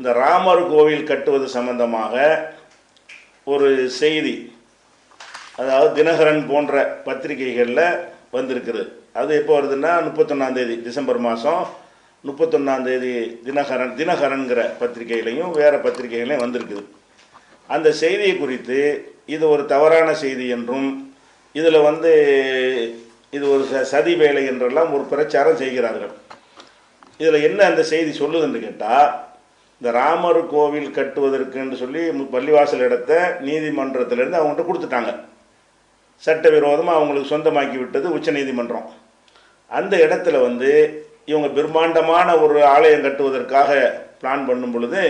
இந்த ராமர் கோவில் கட்டுவது சம்பந்தமாக ஒரு செய்தி அதாவது தினகரன் போன்ற பத்திரிகைகளில் வந்திருக்குது. அது எப்போ வருதுன்னா முப்பத்தொன்னாந்தேதி டிசம்பர் மாதம் முப்பத்தொன்னாந்தேதி தினகரன் தினகரன்கிற பத்திரிகையிலையும் வேறு பத்திரிகைகளையும் வந்திருக்குது. அந்த செய்தியை குறித்து இது ஒரு தவறான செய்தி என்றும் இதில் வந்து இது ஒரு ச- சதி வேலை என்றெல்லாம் ஒரு பிரச்சாரம் செய்கிறார்கள். இதில் என்ன அந்த செய்தி சொல்லுதுன்னு கேட்டால் இந்த ராமர் கோவில் கட்டுவதற்குன்னு சொல்லி பள்ளிவாசல் இடத்த நீதிமன்றத்திலேருந்து அவங்கள்ட்ட கொடுத்துட்டாங்க. சட்டவிரோதமாக அவங்களுக்கு சொந்தமாக்கி விட்டது உச்சநீதிமன்றம் அந்த இடத்துல வந்து இவங்க பிரம்மாண்டமான ஒரு ஆலயம் கட்டுவதற்காக பிளான் பண்ணும் பொழுது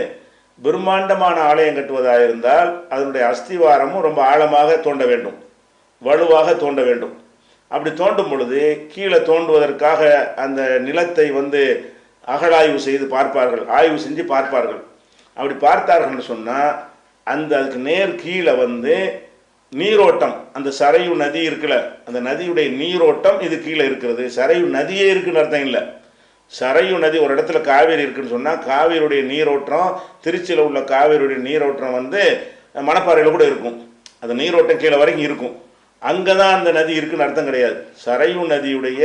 பிரம்மாண்டமான ஆலயம் கட்டுவதாக இருந்தால் அதனுடைய அஸ்திவாரமும் ரொம்ப ஆழமாக தோண்ட வேண்டும். வலுவாக தோண்ட வேண்டும். அப்படி தோண்டும் பொழுது கீழே தோண்டுவதற்காக அந்த நிலத்தை வந்து அகழாய்வு செய்து பார்ப்பார்கள் ஆய்வு செஞ்சு பார்ப்பார்கள். அப்படி பார்த்தார்கள்னு சொன்னால் அந்த அதுக்கு நேர் கீழே வந்து நீரோட்டம் அந்த சரையு நதி இருக்குல்ல அந்த நதியுடைய நீரோட்டம் இது கீழே இருக்கிறது. சரையு நதியே இருக்குன்னு அர்த்தம் இல்லை. சரையு நதி ஒரு இடத்துல காவேரி இருக்குன்னு சொன்னால் காவேரியுடைய நீரோட்டம் திருச்சியில் உள்ள காவேரியுடைய நீரோட்டம் வந்து மணப்பாறையில் கூட இருக்கும். அந்த நீரோட்டம் கீழே வரைக்கும் இருக்கும். அங்கே தான் அந்த நதி இருக்குன்னு அர்த்தம் கிடையாது. சரையு நதியுடைய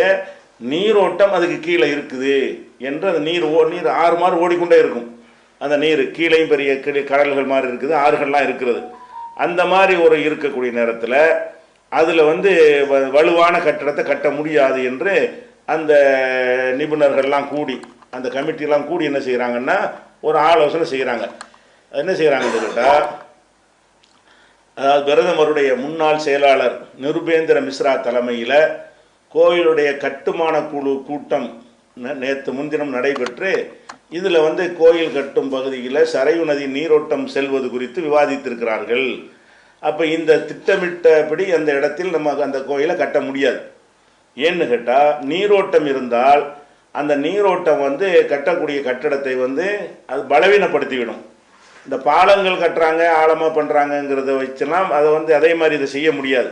நீரோட்டம் அதுக்கு கீழே இருக்குது என்று அந்த நீர் ஓ நீர் ஆறு மாதிரி ஓடிக்கொண்டே இருக்கும். அந்த நீர் கீழேயும் பெரிய கிளி கடல்கள் மாதிரி இருக்குது ஆறுகள்லாம் இருக்கிறது. அந்த மாதிரி ஒரு இருக்கக்கூடிய நேரத்தில் அதில் வந்து வ- வலுவான கட்டடத்தை கட்ட முடியாது என்று அந்த நிபுணர்கள்லாம் கூடி அந்த கமிட்டிலாம் கூடி என்ன செய்கிறாங்கன்னா ஒரு ஆலோசனை செய்கிறாங்க என்ன செய்கிறாங்கன்னு கேட்டால் அதாவது பிரதமருடைய முன்னாள் செயலாளர் நிருபேந்திர மிஸ்ரா தலைமையில் கோயிலுடைய கட்டுமான குழு கூட்டம் நேற்று முன்தினம் நடைபெற்று இதில் வந்து கோயில் கட்டும் பகுதியில் சரையு நதி நீரோட்டம் செல்வது குறித்து விவாதித்திருக்கிறார்கள். அப்போ இந்த திட்டமிட்டபடி அந்த இடத்தில் நம்ம அந்த கோயிலை கட்ட முடியாது. ஏன்னு கேட்டால் நீரோட்டம் இருந்தால் அந்த நீரோட்டம் வந்து கட்டக்கூடிய கட்டடத்தை வந்து அது பலவீனப்படுத்திவிடும். இந்த பாலங்கள் கட்டுறாங்க ஆழமாக பண்ணுறாங்கங்கிறத வச்செல்லாம் அதை வந்து அதே மாதிரி இதை செய்ய முடியாது.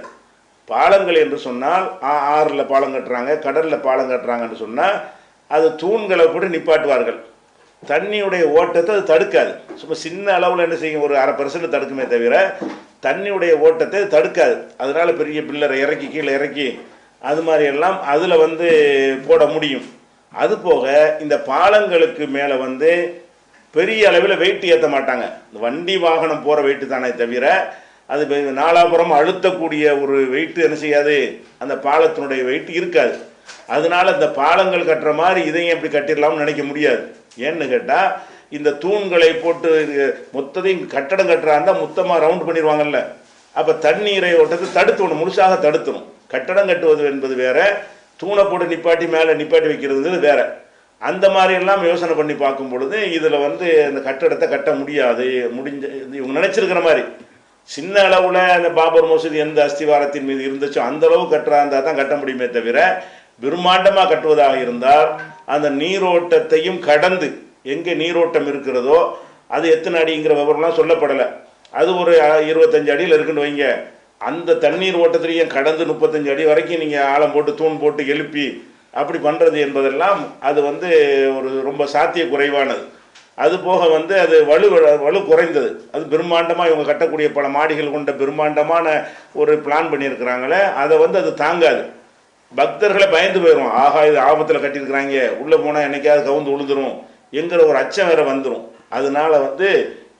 பாலங்கள் என்று சொன்னால் ஆ- ஆறில் பாலம் கட்டுறாங்க கடலில் பாலம் கட்டுறாங்கன்னு சொன்னால் அது தூண்களை போட்டு நிப்பாட்டுவார்கள். தண்ணியுடைய ஓட்டத்தை அது தடுக்காது. சும்மா சின்ன அளவில் என்ன செய்யும்? ஒரு அரை பர்சன்ட் தடுக்குமே தவிர தண்ணியுடைய ஓட்டத்தை அது தடுக்காது. அதனால பெரிய பில்லரை இறக்கி கீழே இறக்கி அது மாதிரி எல்லாம் அதில் வந்து போட முடியும். அது போக இந்த பாலங்களுக்கு மேலே வந்து பெரிய அளவில் வெயிட் ஏற்ற மாட்டாங்க. இந்த வண்டி வாகனம் போகிற வெயிட்டு தானே தவிர அது நாலாபுரம் அழுத்தக்கூடிய ஒரு வெயிட் என்ன செய்யாது? அந்த பாலத்தினுடைய வெயிட் இருக்காது. அதனால இந்த பாலங்கள் கட்டுற மாதிரி இதையும் எப்படி கட்டிடலாம்னு நினைக்க முடியாது. ஏன்னு கேட்டால் இந்த தூண்களை போட்டு மொத்தத்தையும் கட்டடம் கட்டுறா இருந்தால் மொத்தமாக ரவுண்ட் பண்ணிடுவாங்கல்ல. அப்போ தண்ணீரை ஓட்டத்தை தடுத்துணும் முழுசாக தடுத்துணும் கட்டடம் கட்டுவது என்பது வேற தூணை போட்டு நிப்பாட்டி மேலே நிப்பாட்டி வைக்கிறது வேற. அந்த மாதிரி எல்லாம் யோசனை பண்ணி பார்க்கும் பொழுது இதில் வந்து அந்த கட்டடத்தை கட்ட முடியாது முடிஞ்ச இது இவங்க நினச்சிருக்கிற மாதிரி. சின்ன அளவில் அந்த பாபர் மசூதி எந்த அஸ்திவாரத்தின் மீது இருந்துச்சோ அந்த அளவு கட்டுறா இருந்தால் தான் கட்ட முடியுமே தவிர பிரம்மாண்டமாக கட்டுவதாக இருந்தால் அந்த நீரோட்டத்தையும் கடந்து எங்கே நீரோட்டம் இருக்கிறதோ அது எத்தனை அடிங்கிற விவரம்லாம் சொல்லப்படலை. அது ஒரு இருபத்தஞ்சு அடியில் இருக்குன்னு வைங்க. அந்த தண்ணீர் ஓட்டத்திலையும் கடந்து முப்பத்தஞ்சு அடி வரைக்கும் நீங்கள் ஆழம் போட்டு தூண் போட்டு எழுப்பி அப்படி பண்ணுறது என்பதெல்லாம் அது வந்து ஒரு ரொம்ப சாத்திய குறைவானது. அது போக வந்து அது வலு வலு குறைந்தது. அது பிரம்மாண்டமாக இவங்க கட்டக்கூடிய பல மாடிகள் கொண்ட பிரம்மாண்டமான ஒரு பிளான் பண்ணியிருக்கிறாங்களே அதை வந்து அது தாங்காது. பக்தர்களை பயந்து போயிடும் ஆகா இது ஆபத்தில் கட்டியிருக்கிறாங்க. உள்ளே போனால் என்னைக்காவது கவுந்து விழுந்துரும் என்கிற ஒரு அச்சம் வேற வந்துடும் அதனால வந்து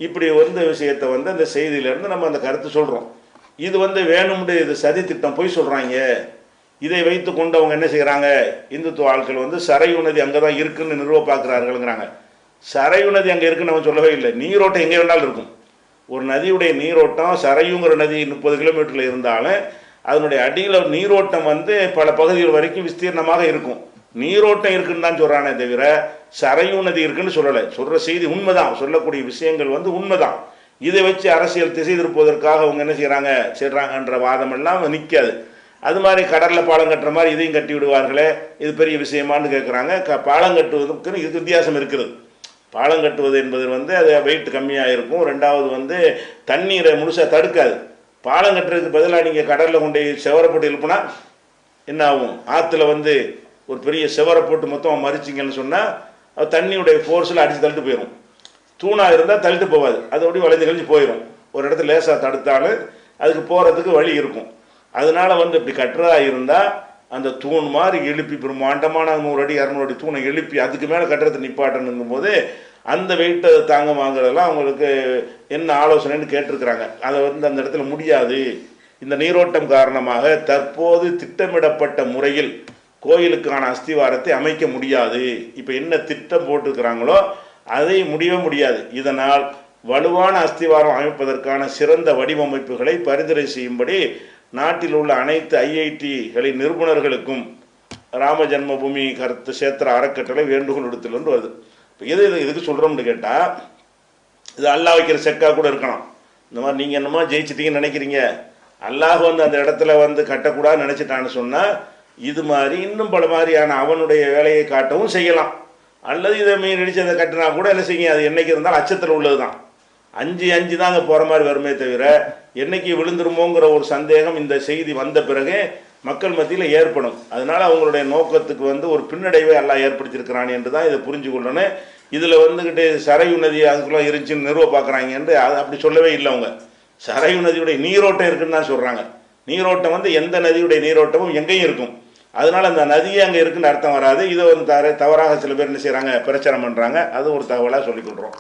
இப்படி வந்த விஷயத்தை வந்து அந்த செய்தியிலேருந்து நம்ம அந்த கருத்து சொல்கிறோம் இது வந்து வேணும்னு இது சதி திட்டம் போய் சொல்கிறாங்க இதை வைத்து கொண்டு அவங்க என்ன செய்கிறாங்க இந்துத்துவ ஆட்கள் வந்து சரையுணதி அங்கே தான் இருக்குன்னு நிறுவ பார்க்குறாருங்கிறாங்க சரையு நதி அங்கே இருக்குன்னு நம்ம சொல்லவே இல்லை. நீரோட்டம் எங்கே வேணாலும் இருக்கும். ஒரு நதியுடைய நீரோட்டம் சரையுங்கிற நதி முப்பது கிலோமீட்டரில் இருந்தாலும் அதனுடைய அடியில் நீரோட்டம் வந்து பல பகுதிகள் வரைக்கும் விஸ்தீர்ணமாக இருக்கும். நீரோட்டம் இருக்குன்னு தான் சொல்கிறானே தவிர சரையு நதி இருக்குன்னு சொல்லலை. சொல்கிற செய்தி உண்மைதான். சொல்லக்கூடிய விஷயங்கள் வந்து உண்மைதான். இதை வச்சு அரசியல் திசை திருப்புவதற்காக அவங்க என்ன செய்கிறாங்க செய்கிறாங்கன்ற வாதமெல்லாம் நிற்காது அது மாதிரி கடலில் பாலம் கட்டுற மாதிரி இதையும் கட்டி விடுவார்களே. இது பெரிய விஷயமான்னு கேட்குறாங்க க பாலம் கட்டுவதற்கு இதுக்கு வித்தியாசம் இருக்கிறது. பாலம் கட்டுவது என்பது வந்து அது வெயிட் கம்மியாக இருக்கும் ரெண்டாவது வந்து தண்ணீரை முழுசாக தடுக்காது. பாலம் கட்டுறதுக்கு பதிலாக நீங்கள் கடலில் கொண்டு போய் செவரை போட்டு எழுப்புனா என்ன ஆகும் ஆற்றுல வந்து ஒரு பெரிய செவரை போட்டு மொத்தமாக மறிச்சிங்கன்னு சொன்னால் அது தண்ணியுடைய ஃபோர்ஸில் அடித்து தள்ளிட்டு போயிடும் தூணாக இருந்தால் தள்ளிட்டு போகாது அது அப்படி வளைஞ்சு கழிஞ்சு போயிடும் ஒரு இடத்துல லேசாக தடுத்தாலும் அதுக்கு போகிறதுக்கு வழி இருக்கும். அதனால வந்து இப்படி கட்டுறதா இருந்தால் அந்த தூண் மாதிரி எழுப்பி பிரம்மாண்டமான நூறு அடி இரநூறு அடி தூணை எழுப்பி அதுக்கு மேலே கட்டுறதை நிப்பாட்டணுங்கும் போது அந்த வெயிட்டை தாங்க வாங்குறதெல்லாம் அவங்களுக்கு என்ன ஆலோசனைன்னு கேட்டிருக்கிறாங்க. அதை வந்து அந்த இடத்துல முடியாது. இந்த நீரோட்டம் காரணமாக தற்போது திட்டமிடப்பட்ட முறையில் கோயிலுக்கான அஸ்திவாரத்தை அமைக்க முடியாது. இப்போ என்ன திட்டம் போட்டிருக்கிறாங்களோ அதை முடியவே முடியாது. இதனால் வலுவான அஸ்திவாரம் அமைப்பதற்கான சிறந்த வடிவமைப்புகளை பரிந்துரை செய்யும்படி நாட்டில் உள்ள அனைத்து ஐஐடிகளின் நிறுவனர்களுக்கும் ராம ஜன்மபூமி கருத்து சேத்திர அறக்கட்டளை வேண்டுகோள் விடுத்தல் வருது. இப்போ எது இது எதுக்கு சொல்கிறோம்னு கேட்டால் இது அல்லாஹ் வைக்கிற செக்கா கூட இருக்கலாம். இந்த மாதிரி நீங்கள் என்னமோ ஜெயிச்சிட்டீங்கன்னு நினைக்கிறீங்க. அல்லாஹ் வந்து அந்த இடத்துல வந்து கட்டக்கூடாதுன்னு நினச்சிட்டான்னு சொன்னால் இது மாதிரி இன்னும் பல மாதிரியான அவனுடைய வேலையை காட்டவும் செய்யலாம். அல்லது இதை மீன் அடித்து அதை கட்டினா கூட என்ன செய்யும்? அது என்றைக்கு இருந்தாலும் அச்சத்தில் உள்ளது தான் அஞ்சு அஞ்சு தான் போகிற மாதிரி வருமே தவிர என்னைக்கு விழுந்துருமோங்கிற ஒரு சந்தேகம் இந்த செய்தி வந்த பிறகு மக்கள் மத்தியில் ஏற்படும். அதனால் அவங்களுடைய நோக்கத்துக்கு வந்து ஒரு பின்னடைவை எல்லாம் ஏற்படுத்தியிருக்கிறான் என்று தான் இதை புரிஞ்சு கொள்ளணும். இதில் வந்துக்கிட்டு சரையு நதி அதுக்குள்ளே இருந்துச்சுன்னு நிறுவ பார்க்குறாங்கன்ட்டு அது அப்படி சொல்லவே இல்லை அவங்க. சரையு நதியுடைய நீரோட்டம் இருக்குன்னு தான் சொல்கிறாங்க நீரோட்டம் வந்து எந்த நதியுடைய நீரோட்டமும் எங்கேயும் இருக்கும். அதனால் அந்த நதியே அங்கே இருக்குன்னு அர்த்தம் வராது. இதை வந்து தவறாக சில பேர் என்ன செய்கிறாங்க பிரச்சாரம் பண்ணுறாங்க அது ஒரு தகவலாக சொல்லிக் கொடுறோம்